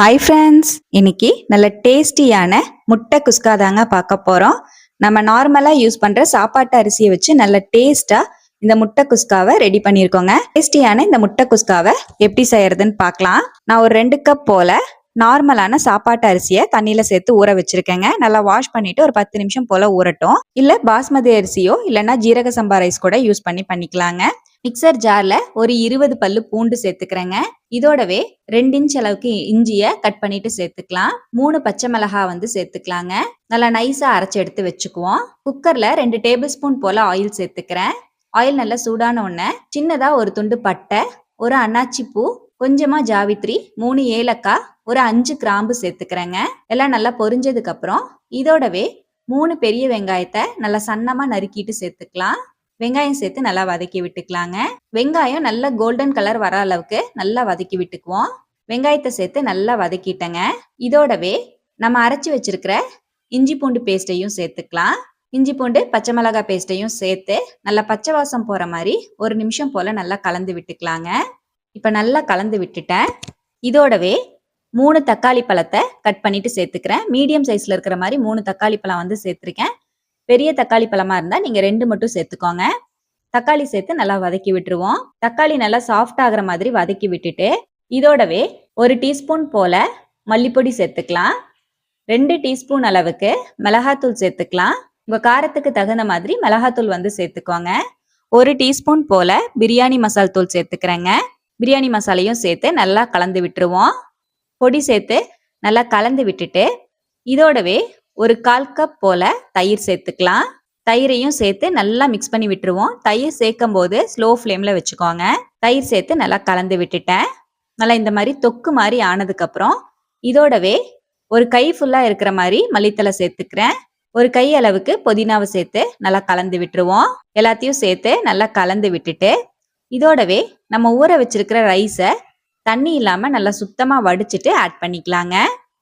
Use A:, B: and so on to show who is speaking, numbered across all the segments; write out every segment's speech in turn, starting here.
A: Hi friends இன்னைக்கு நல்ல டேஸ்டியான முட்டை குஸ்கா தாங்க பார்க்க போகிறோம் நம்ம நார்மலாக யூஸ் பண்ணுற சாப்பாட்டு அரிசியை வச்சு நல்ல டேஸ்ட்டாக இந்த முட்டை குஸ்காவை ரெடி பண்ணியிருக்கோங்க. டேஸ்டியான இந்த முட்டை குஸ்காவை எப்படி செய்யறதுன்னு பார்க்கலாம். நான் ஒரு ரெண்டு கப் போல நார்மலான சாப்பாட்டு அரிசியை தண்ணியில் சேர்த்து ஊற வச்சுருக்கேங்க. நல்லா வாஷ் பண்ணிவிட்டு ஒரு பத்து நிமிஷம் போல் ஊறட்டும். இல்லை பாஸ்மதி அரிசியோ இல்லைன்னா ஜீரக சம்பா ரைஸ் கூட யூஸ் பண்ணி பண்ணிக்கலாங்க. மிக்சர் ஜார்ல ஒரு இருபது பல்லு பூண்டு சேர்த்துக்கிறேங்க. இதோடவே ரெண்டு இன்ச் அளவுக்கு இஞ்சிய கட் பண்ணிட்டு சேர்த்துக்கலாம். மூணு பச்சை மிளகா வந்து சேர்த்துக்கலாங்க. நல்லா நைஸா அரைச்சு எடுத்து வச்சுக்குவோம். குக்கர்ல ரெண்டு டேபிள் ஸ்பூன் போல ஆயில் சேர்த்துக்கிறேன். ஆயில் நல்லா சூடான உடனே சின்னதா ஒரு துண்டு பட்டை ஒரு அன்னாச்சி பூ கொஞ்சமா ஜாவித்ரி மூணு ஏலக்காய் ஒரு அஞ்சு கிராம்பு சேர்த்துக்கிறேங்க. எல்லாம் நல்லா பொரிஞ்சதுக்கு அப்புறம் இதோடவே மூணு பெரிய வெங்காயத்தை நல்லா சன்னமா நறுக்கிட்டு சேர்த்துக்கலாம். வெங்காயம் சேர்த்து நல்லா வதக்கி விட்டுக்கலாங்க. வெங்காயம் நல்லா கோல்டன் கலர் வர அளவுக்கு நல்லா வதக்கி விட்டுக்குவோம். வெங்காயத்தை சேர்த்து நல்லா வதக்கிட்டேங்க. இதோடவே நம்ம அரைச்சி வச்சிருக்கிற இஞ்சி பூண்டு பேஸ்ட்டையும் சேர்த்துக்கலாம். இஞ்சி பூண்டு பச்சை மிளகாய் பேஸ்ட்டையும் சேர்த்து நல்லா பச்சை வாசம் போகிற மாதிரி ஒரு நிமிஷம் போல் நல்லா கலந்து விட்டுக்கலாங்க. இப்போ நல்லா கலந்து விட்டுட்டேன். இதோடவே மூணு தக்காளி பழத்தை கட் பண்ணிட்டு சேர்த்துக்கிறேன். மீடியம் சைஸில் இருக்கிற மாதிரி மூணு தக்காளி பழம் வந்து சேர்த்துருக்கேன். பெரிய தக்காளி பழமா இருந்தா நீங்க ரெண்டு மட்டும் சேர்த்துக்கோங்க. தக்காளி சேர்த்து நல்லா வதக்கி விட்டுருவோம். தக்காளி நல்லா சாஃப்ட் ஆகுற மாதிரி வதக்கி விட்டுட்டு இதோடவே ஒரு டீஸ்பூன் போல மல்லிப்பொடி சேர்த்துக்கலாம். ரெண்டு டீஸ்பூன் அளவுக்கு மிளகாத்தூள் சேர்த்துக்கலாம். உங்க காரத்துக்கு தகுந்த மாதிரி மிளகாத்தூள் வந்து சேர்த்துக்கோங்க. ஒரு டீஸ்பூன் போல பிரியாணி மசால் தூள் சேர்த்துக்கிறேங்க. பிரியாணி மசாலையும் சேர்த்து நல்லா கலந்து விட்டுருவோம். பொடி சேர்த்து நல்லா கலந்து விட்டுட்டு இதோடவே ஒரு கால் கப் போல தயிர் சேர்த்துக்கலாம். தயிரையும் சேர்த்து நல்லா மிக்ஸ் பண்ணி விட்டுருவோம். தயிர் சேர்க்கும் போது ஸ்லோ ஃப்ளேமில் வச்சுக்கோங்க. தயிர் சேர்த்து நல்லா கலந்து விட்டுட்டேன். நல்லா இந்த மாதிரி தொக்கு மாதிரி ஆனதுக்கப்புறம் இதோடவே ஒரு கை ஃபுல்லாக இருக்கிற மாதிரி மல்லித்தலை சேர்த்துக்கிறேன். ஒரு கை அளவுக்கு புதினாவை சேர்த்து நல்லா கலந்து விட்டுருவோம். எல்லாத்தையும் சேர்த்து நல்லா கலந்து விட்டுட்டு இதோடவே நம்ம ஊற வச்சிருக்கிற ரைஸை தண்ணி இல்லாமல் நல்லா சுத்தமாக வடிச்சிட்டு ஆட் பண்ணிக்கலாங்க.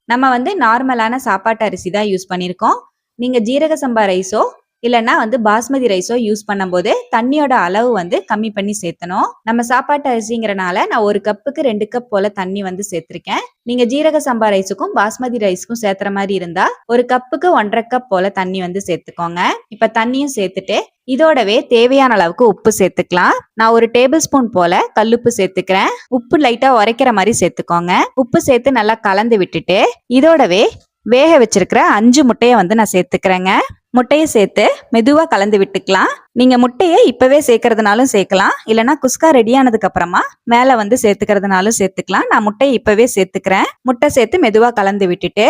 A: நம்ம வந்து நார்மலான சாப்பாட்டு அரிசி தான் யூஸ் பண்ணியிருக்கோம். நீங்கள் ஜீரக சம்பா ரைஸோ இல்லைன்னா வந்து பாஸ்மதி ரைஸோ யூஸ் பண்ணும்போது தண்ணியோட அளவு வந்து கம்மி பண்ணி சேர்த்தணும். நம்ம சாப்பாட்டு அரிசிங்கிறனால நான் ஒரு கப்புக்கு ரெண்டு கப் போல தண்ணி வந்து சேர்த்திருக்கேன். நீங்க ஜீரக சம்பா ரைஸுக்கும் பாஸ்மதி ரைஸுக்கும் சேர்த்துற மாதிரி இருந்தா ஒரு கப்புக்கு ஒன்றரை கப் போல தண்ணி வந்து சேர்த்துக்கோங்க. இப்ப தண்ணியும் சேர்த்துட்டு இதோடவே தேவையான அளவுக்கு உப்பு சேர்த்துக்கலாம். நான் ஒரு டேபிள் ஸ்பூன் போல கல்லுப்பு சேர்த்துக்கிறேன். உப்பு லைட்டா உரைக்கிற மாதிரி சேர்த்துக்கோங்க. உப்பு சேர்த்து நல்லா கலந்து விட்டுட்டு இதோடவே வேக வச்சிருக்கிற அஞ்சு முட்டையை வந்து நான் சேர்த்துக்கிறேங்க. முட்டையை சேர்த்து மெதுவாக கலந்து விட்டுக்கலாம். நீங்கள் முட்டையை இப்போவே சேர்க்கறதுனாலும் சேர்க்கலாம். இல்லைனா குஸ்கா ரெடியானதுக்கு அப்புறமா மேலே வந்து சேர்த்துக்கிறதுனாலும் சேர்த்துக்கலாம். நான் முட்டையை இப்போவே சேர்த்துக்கிறேன். முட்டை சேர்த்து மெதுவாக கலந்து விட்டுட்டு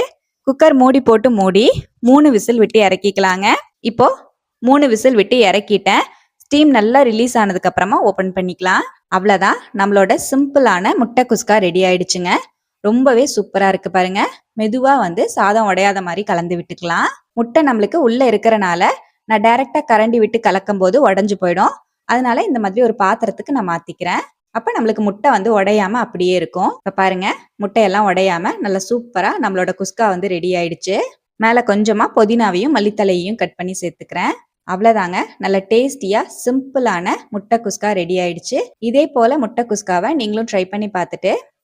A: குக்கர் மூடி போட்டு மூடி மூணு விசில் விட்டு இறக்கிக்கலாங்க. இப்போ மூணு விசில் விட்டு இறக்கிட்டேன். ஸ்டீம் நல்லா ரிலீஸ் ஆனதுக்கு அப்புறமா ஓப்பன் பண்ணிக்கலாம். அவ்வளோதான் நம்மளோட சிம்பிளான முட்டை குஸ்கா ரெடி ஆயிடுச்சுங்க. ரொம்பவே சூப்பராக இருக்கு பாருங்க. மெதுவாக வந்து சாதம் உடையாத மாதிரி கலந்து விட்டுக்கலாம். முட்டை நம்மளுக்கு உள்ள இருக்கிறனால நான் டைரக்டா கரண்டி விட்டு கலக்கும் போது உடஞ்சு போயிடும். அதனால இந்த மாதிரி ஒரு பாத்திரத்துக்கு நான் மாத்திக்கிறேன். அப்ப நம்மளுக்கு முட்டை வந்து உடையாம அப்படியே இருக்கும். இப்ப பாருங்க முட்டையெல்லாம் உடையாம நல்லா சூப்பரா நம்மளோட குஸ்கா வந்து ரெடி ஆயிடுச்சு. மேல கொஞ்சமா புதினாவையும் மல்லித்தலையையும் கட் பண்ணி சேர்த்துக்கிறேன். அவ்வளோதாங்க நல்ல டேஸ்டியா சிம்பிளான முட்டை குஸ்கா ரெடி ஆயிடுச்சு. இதே போல முட்டை குஸ்காவை நீங்களும் ட்ரை பண்ணி பார்த்துட்டு